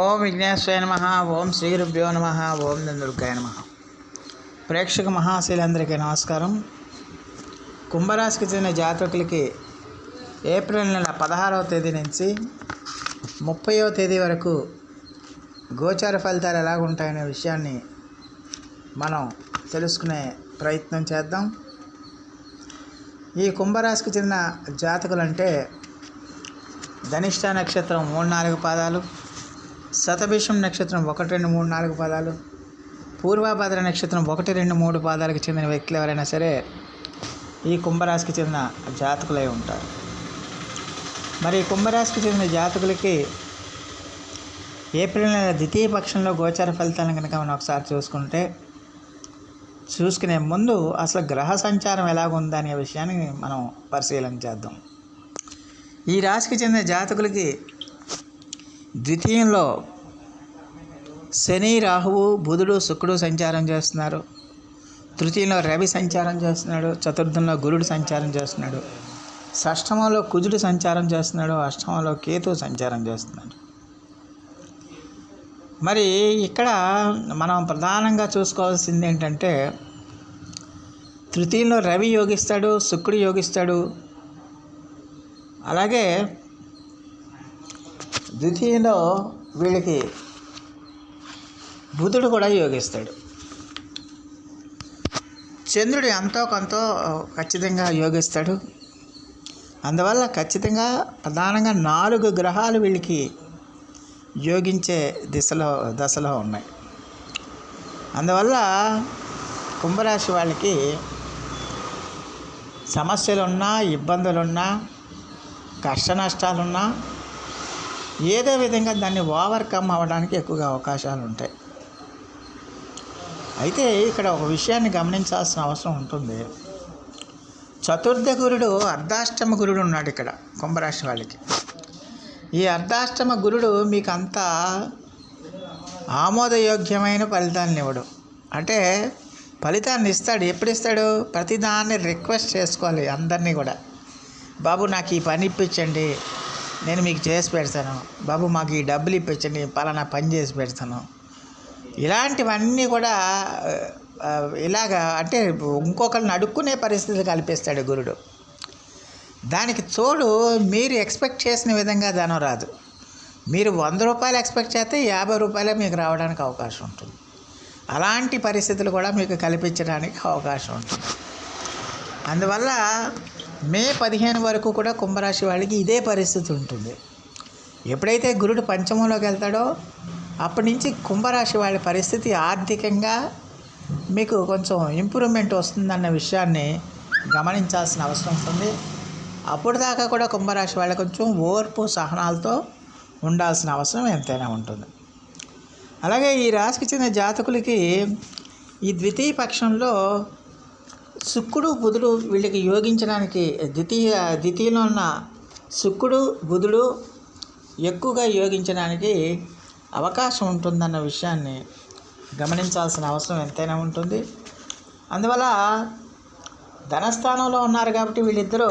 ఓం విఘ్నేశ్వరాయ నమ ఓం శ్రీ రుభ్యో నమ ఓం నందుర్గాయ నమ. ప్రేక్షక మహాశీలందరికీ నమస్కారం. కుంభరాశికి చెందిన జాతకులకి ఏప్రిల్ నెల పదహారవ తేదీ నుంచి ముప్పైవ తేదీ వరకు గోచార ఫలితాలు ఎలా ఉంటాయనే విషయాన్ని మనం తెలుసుకునే ప్రయత్నం చేద్దాం. ఈ కుంభరాశికి చెందిన జాతకులంటే ధనిష్ట నక్షత్రం మూడు నాలుగు పాదాలు శతభిషం నక్షత్రం ఒకటి రెండు మూడు నాలుగు పాదాలు. పూర్వభద్ర నక్షత్రం ఒకటి రెండు మూడు పాదాలకు చెందిన వ్యక్తులు ఎవరైనా సరే ఈ కుంభరాశికి చెందిన జాతకులై ఉంటారు. మరి ఈ కుంభరాశికి చెందిన జాతకులకి ఏప్రిల్ నెల ద్వితీయ పక్షంలో గోచార ఫలితాలను కనుక మనం ఒకసారి చూసుకుంటే చూసుకునే ముందు అసలు గ్రహ సంచారం ఎలాగుందా అనే విషయాన్ని మనం పరిశీలన చేద్దాం. ఈ రాశికి చెందిన జాతకులకి ద్వితీయంలో శని రాహువు బుధుడు శుక్రుడు సంచారం చేస్తున్నారు. తృతీయంలో రవి సంచారం చేస్తున్నాడు. చతుర్థంలో గురుడు సంచారం చేస్తున్నాడు. షష్టమంలో కుజుడు సంచారం చేస్తున్నాడు. అష్టమంలో కేతు సంచారం చేస్తున్నాడు. మరి ఇక్కడ మనం ప్రధానంగా చూసుకోవాల్సింది ఏంటంటే తృతీయంలో రవి యోగిస్తాడు శుక్రుడు యోగిస్తాడు. అలాగే ద్వితీయంలో వీళ్ళకి బుధుడు కూడా యోగిస్తాడు. చంద్రుడు ఎంతో కొంత ఖచ్చితంగా యోగిస్తాడు. అందువల్ల ఖచ్చితంగా ప్రధానంగా నాలుగు గ్రహాలు వీళ్ళకి యోగించే దిశలో దశలో ఉన్నాయి. అందువల్ల కుంభరాశి వాళ్ళకి సమస్యలున్నా ఇబ్బందులున్నా కష్ట నష్టాలున్నా ఏదో విధంగా దాన్ని ఓవర్కమ్ అవ్వడానికి ఎక్కువగా అవకాశాలు ఉంటాయి. అయితే ఇక్కడ ఒక విషయాన్ని గమనించాల్సిన అవసరం ఉంటుంది. చతుర్థ గురుడు అర్ధాష్టమ గురుడు ఉన్నాడు ఇక్కడ కుంభరాశి వాళ్ళకి. ఈ అర్ధాష్టమ గురుడు మీకు అంత ఆమోదయోగ్యమైన ఫలితాన్ని ఇవ్వడు. అంటే ఫలితాన్ని ఇస్తాడు. ఎప్పుడు ఇస్తాడు ప్రతిదాన్ని రిక్వెస్ట్ చేసుకోవాలి అందరినీ కూడా. బాబు నాకు ఈ పని ఇప్పించండి. నేను మీకు చేసి పెడతాను. బాబు మాకు ఈ డబ్బులు ఇప్పించండి పలానా పని చేసి పెడతాను. ఇలాంటివన్నీ కూడా ఇలాగా అంటే ఇంకొకరిని అడుక్కునే పరిస్థితులు కల్పిస్తాడు గురుడు. దానికి తోడు మీరు ఎక్స్పెక్ట్ చేసిన విధంగా ధనం రాదు. మీరు వంద రూపాయలు ఎక్స్పెక్ట్ చేస్తే యాభై రూపాయలే మీకు రావడానికి అవకాశం ఉంటుంది. అలాంటి పరిస్థితులు కూడా మీకు కల్పించడానికి అవకాశం ఉంటుంది. అందువల్ల మే పదిహేను వరకు కూడా కుంభరాశి వాళ్ళకి ఇదే పరిస్థితి ఉంటుంది. ఎప్పుడైతే గురుడు పంచమంలోకి వెళ్తాడో అప్పటి నుంచి కుంభరాశి వాళ్ళ పరిస్థితి ఆర్థికంగా మీకు కొంచెం ఇంప్రూవ్మెంట్ వస్తుందన్న విషయాన్ని గమనించాల్సిన అవసరం ఉంటుంది. అప్పుడు దాకా కూడా కుంభరాశి వాళ్ళ కొంచెం ఓర్పు సహనాలతో ఉండాల్సిన అవసరం ఎంతైనా ఉంటుంది. అలాగే ఈ రాశికి చెందిన జాతకులకి ఈ ద్వితీయ పక్షంలో శుక్రుడు బుధుడు వీళ్ళకి యోగించడానికి ద్వితీయ ద్వితీయంలో ఉన్న శుక్రుడు బుధుడు ఎక్కువగా యోగించడానికి అవకాశం ఉంటుందన్న విషయాన్ని గమనించాల్సిన అవసరం ఎంతైనా ఉంటుంది. అందువల్ల ధనస్థానంలో ఉన్నారు కాబట్టి వీళ్ళిద్దరూ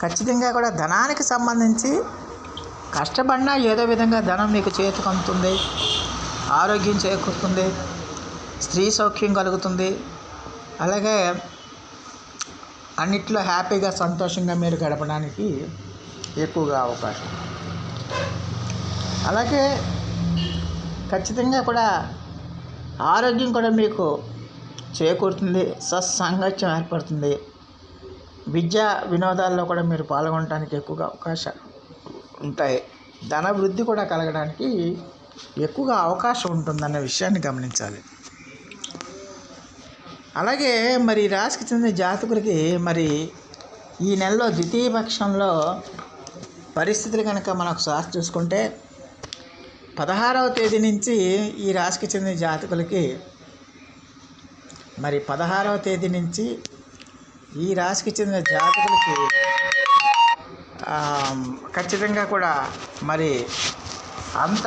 ఖచ్చితంగా కూడా ధనానికి సంబంధించి కష్టపడినా ఏదో విధంగా ధనం మీకు చేతికి అందుతుంది ఆరోగ్యం చేకూరుతుంది స్త్రీ సౌఖ్యం కలుగుతుంది అలాగే అన్నిట్లో హ్యాపీగా సంతోషంగా మీరు గడపడానికి ఎక్కువగా అవకాశం. అలాగే ఖచ్చితంగా కూడా ఆరోగ్యం కూడా మీకు చేకూరుతుంది సత్సాంగత్యం ఏర్పడుతుంది. విద్యా వినోదాల్లో కూడా మీరు పాల్గొనడానికి ఎక్కువగా అవకాశాలు ఉంటాయి. ధన వృద్ధి కూడా కలగడానికి ఎక్కువగా అవకాశం ఉంటుందన్న విషయాన్ని గమనించాలి. అలాగే మరి రాశికి చెందిన జాతకులకి మరి ఈ నెలలో ద్వితీయ పక్షంలో పరిస్థితులు కనుక మనకు సార్ చూసుకుంటే పదహారవ తేదీ నుంచి ఈ రాశికి చెందిన జాతకులకి మరి పదహారవ తేదీ నుంచి ఈ రాశికి చెందిన జాతకులకి ఖచ్చితంగా కూడా మరి అంత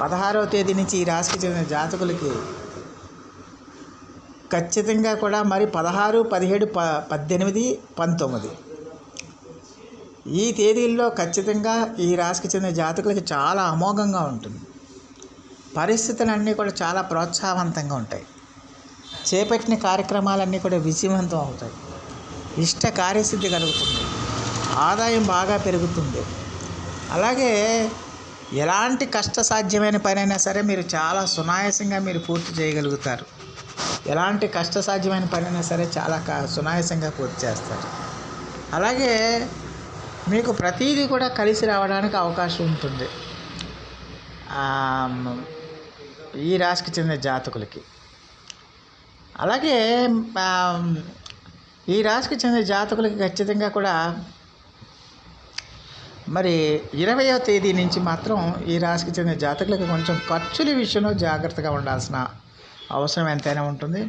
పదహారవ తేదీ నుంచి ఈ రాశికి చెందిన జాతకులకి ఖచ్చితంగా కూడా మరి పదహారు పదిహేడు ప పద్దెనిమిది పంతొమ్మిది. ఈ తేదీల్లో ఖచ్చితంగా ఈ రాశికి చెందిన జాతకులకి చాలా అమోఘంగా ఉంటుంది. పరిస్థితులన్నీ కూడా చాలా ప్రోత్సాహవంతంగా ఉంటాయి. చేపట్టిన కార్యక్రమాలన్నీ కూడా విజయవంతం అవుతాయి. ఇష్ట కార్యసిద్ధి కలుగుతుంది. ఆదాయం బాగా పెరుగుతుంది. అలాగే ఎలాంటి కష్టసాధ్యమైన పనైనా సరే మీరు చాలా సునాయాసంగా మీరు పూర్తి చేయగలుగుతారు. ఎలాంటి కష్టసాధ్యమైన పనైనా సరే చాలా క- సునాయాసంగా పూర్తి చేస్తారు. అలాగే మీకు ప్రతీదీ కూడా కలిసి రావడానికి అవకాశం ఉంటుంది. ఈ రాశికి చెందిన జాతకులకి. అలాగే ఈ రాశికి చెందిన జాతకులకి ఖచ్చితంగా కూడా మరి ఇరవయో తేదీ నుంచి మాత్రం ఈ రాశికి చెందిన జాతకులకు కొంచెం ఖర్చుల విషయంలో జాగ్రత్తగా ఉండాల్సిన అవసరం ఎంతైనా ఉంటుంది.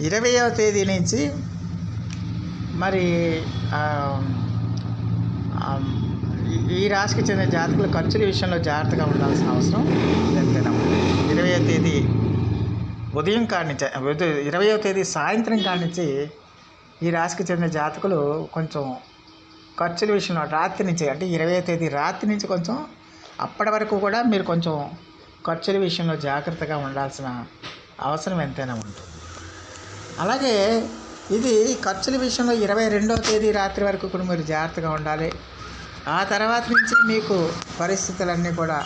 ఇరవయవ తేదీ నుంచి మరి ఈ- ఈ రాశికి చెందిన జాతకుల ఖర్చుల విషయంలో జాగ్రత్తగా ఉండాల్సిన అవసరం ఎంతైనా ఉంటుంది. ఇరవయో తేదీ ఉదయం కాడి నుంచి ఉదయం ఇరవయో తేదీ సాయంత్రం కాడి నుంచి ఈ రాశికి చెందిన జాతకులు కొంచెం ఖర్చుల విషయంలో రాత్రి నుంచి అంటే ఇరవై తేదీ రాత్రి నుంచి కొంచెం అప్పటి వరకు కూడా మీరు కొంచెం ఖర్చుల విషయంలో జాగ్రత్తగా ఉండాల్సిన అవసరం ఎంతైనా ఉంటుంది. అలాగే ఇది ఖర్చుల విషయంలో ఇరవై రెండవ తేదీ రాత్రి వరకు కూడా మీరు జాగ్రత్తగా ఉండాలి. ఆ తర్వాత నుంచి మీకు పరిస్థితులన్నీ కూడా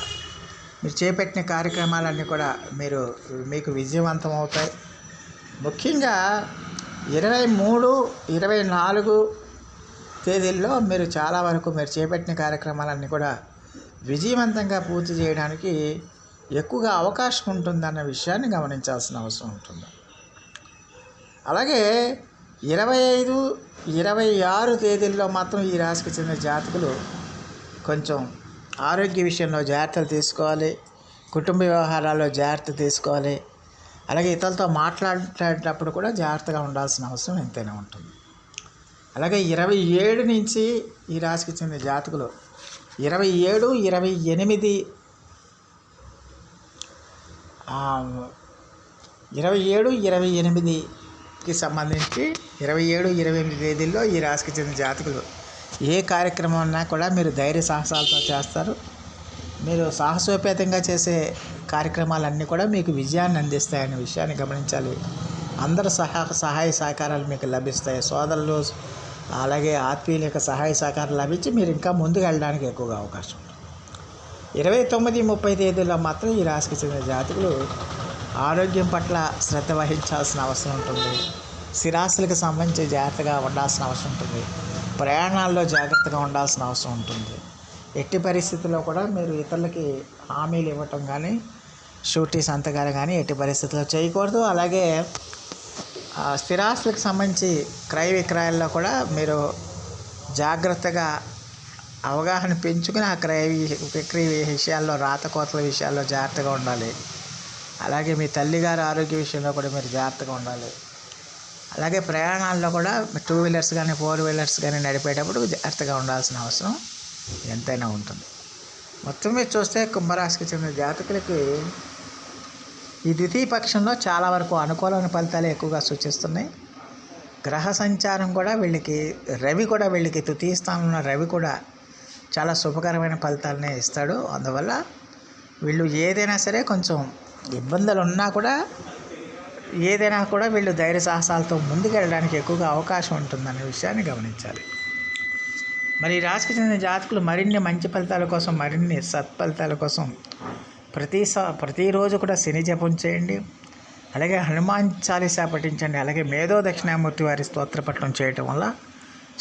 మీరు చేపట్టిన కార్యక్రమాలన్నీ కూడా మీరు మీకు విజయవంతం అవుతాయి. ముఖ్యంగా ఇరవై మూడు ఇరవై నాలుగు తేదీల్లో మీరు చాలా వరకు మీరు చేపట్టిన కార్యక్రమాలన్నీ కూడా విజయవంతంగా పూర్తి చేయడానికి ఎక్కువగా అవకాశం ఉంటుందన్న విషయాన్ని గమనించాల్సిన అవసరం ఉంటుంది. అలాగే ఇరవై ఐదు ఇరవై ఆరు తేదీల్లో మాత్రం ఈ రాశికి చెందిన జాతకులు కొంచెం ఆరోగ్య విషయంలో జాగ్రత్తలు తీసుకోవాలి కుటుంబ వ్యవహారాల్లో జాగ్రత్త తీసుకోవాలి అలాగే ఇతరులతో మాట్లాడేటప్పుడు కూడా జాగ్రత్తగా ఉండాల్సిన అవసరం ఎంతైనా ఉంటుంది. అలాగే ఇరవై ఏడు నుంచి ఈ రాశికి చెందిన జాతకులు ఇరవై ఏడు ఇరవై ఎనిమిది ఇరవై ఏడు ఇరవై ఎనిమిదికి సంబంధించి ఇరవై ఏడు ఇరవై ఎనిమిది తేదీల్లో ఈ రాశికి చెందిన జాతకులు ఏ కార్యక్రమం ఉన్నా కూడా మీరు ధైర్య సాహసాలతో చేస్తారు. మీరు సాహసోపేతంగా చేసే కార్యక్రమాలన్నీ కూడా మీకు విజయాన్ని అందిస్తాయనే విషయాన్ని గమనించాలి. అందరు సహా సహాయ సహకారాలు మీకు లభిస్తాయి. సోదరులు అలాగే ఆత్మీయుల యొక్క సహాయ సహకారాలు లభించి మీరు ఇంకా ముందుకు వెళ్ళడానికి ఎక్కువగా అవకాశం ఉంటుంది. ఇరవై తొమ్మిది ముప్పై తేదీల్లో మాత్రం ఈ రాశికి చెందిన జాతకులు ఆరోగ్యం పట్ల శ్రద్ధ వహించాల్సిన అవసరం ఉంటుంది. స్థిరాస్తులకు సంబంధించి జాగ్రత్తగా ఉండాల్సిన అవసరం ఉంటుంది. ప్రయాణాల్లో జాగ్రత్తగా ఉండాల్సిన అవసరం ఉంటుంది. ఎట్టి పరిస్థితుల్లో కూడా మీరు ఇతరులకి హామీలు ఇవ్వటం కానీ షూటీ సంతకాలు కానీ ఎట్టి పరిస్థితుల్లో చేయకూడదు. అలాగే స్థిరాస్తులకు సంబంధించి క్రయ విక్రయాల్లో కూడా మీరు జాగ్రత్తగా అవగాహన పెంచుకుని ఆ క్రయ విక్రయ విషయాల్లో రాతకోతల విషయాల్లో జాగ్రత్తగా ఉండాలి. అలాగే మీ తల్లిగారి ఆరోగ్య విషయంలో కూడా మీరు జాగ్రత్తగా ఉండాలి. అలాగే ప్రయాణాల్లో కూడా టూ వీలర్స్ కానీ ఫోర్ వీలర్స్ కానీ నడిపేటప్పుడు జాగ్రత్తగా ఉండాల్సిన అవసరం ఎంతైనా ఉంటుంది. మొత్తం మీద చూస్తే కుంభరాశికి చెందిన జాతకులకి ఈ ద్వితీయ పక్షంలో చాలా వరకు అనుకూలమైన ఫలితాలు ఎక్కువగా సూచిస్తున్నాయి. గ్రహ సంచారం కూడా వీళ్ళకి రవి కూడా వీళ్ళకి తృతీయ స్థానంలో ఉన్న రవి కూడా చాలా శుభకరమైన ఫలితాలనే ఇస్తాడు. అందువల్ల వీళ్ళు ఏదైనా సరే కొంచెం ఇబ్బందులు ఉన్నా కూడా ఏదైనా కూడా వీళ్ళు ధైర్య సాహసాలతో ముందుకెళ్ళడానికి ఎక్కువగా అవకాశం ఉంటుందనే విషయాన్ని గమనించాలి. మరి రాశికి చెందిన జాతకులు మరిన్ని మంచి ఫలితాల కోసం మరిన్ని సత్ఫలితాల కోసం ప్రతి ప్రతిరోజు కూడా శని జపం చేయండి. అలాగే హనుమాన్ చాలీసా పఠించండి. అలాగే మేధో దక్షిణామూర్తి వారి స్తోత్రపట్నం చేయటం వల్ల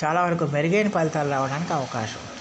చాలా వరకు మెరుగైన ఫలితాలు రావడానికి అవకాశం ఉంది